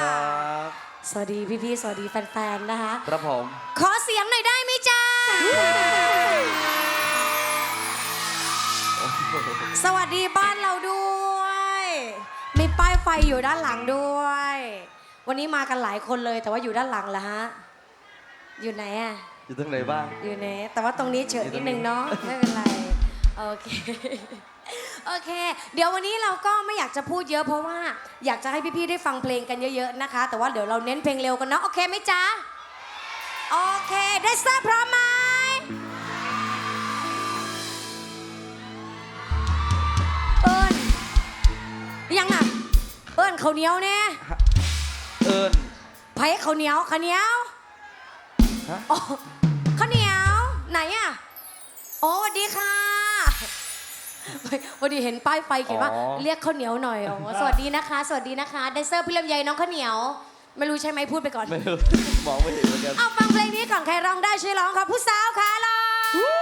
ครับสวัสดีพี่ๆสวัสดีแฟนๆนะคะ ครับผม ขอเสียงหน่อยได้ไหมจ๊ะสวัสดีบ้านเราด้วย มีป้ายไฟอยู่ด้านหลังด้วย วันนี้มากันหลายคนเลยแต่ว่าอยู่ด้านหลังเหรอฮะ อยู่ไหนอะอยู่ตรงไหนบ้าง อยู่ไหนแต่ว่าตรงนี้เฉยนิดนึงเนาะไม่เป็นไร โอเค โอเค เดี๋ยววันนี้เราก็ไม่อยากจะพูดเยอะเพราะว่าอยากจะให้พี่ๆได้ฟังเพลงกันเยอะๆนะคะ แต่ว่าเดี๋ยวเราเน้นเพลงเร็วกันเนาะโอเคไหมจ๊ะโอเคได้ทราบพร้อมไหมเอิญยังอะเอิญข้าวเหนียวเนี่ยเอิญไผ่ข้าวเหนียวข้าวเหนียวฮะ อ๋อข้าวเหนียวไหนอะอ๋อสวัสดีค่ะ วันดีเห็นป้ายไฟเขียนว่าเรียกข้าวเหนียวหน่อยอ๋อสวัสดีนะคะ สวัสดีนะคะแดนเซอร์พี่ลำไยน้องข้าวเหนียว ไม่รู้ใช่ไหมพูดไปก่อน ไม่รู้มองไม่เห็นเหมือนกัน เอาฟังเพลงนี้ก่อนใครร้องได้ช่วยร้องครับผู้สาวขาลอง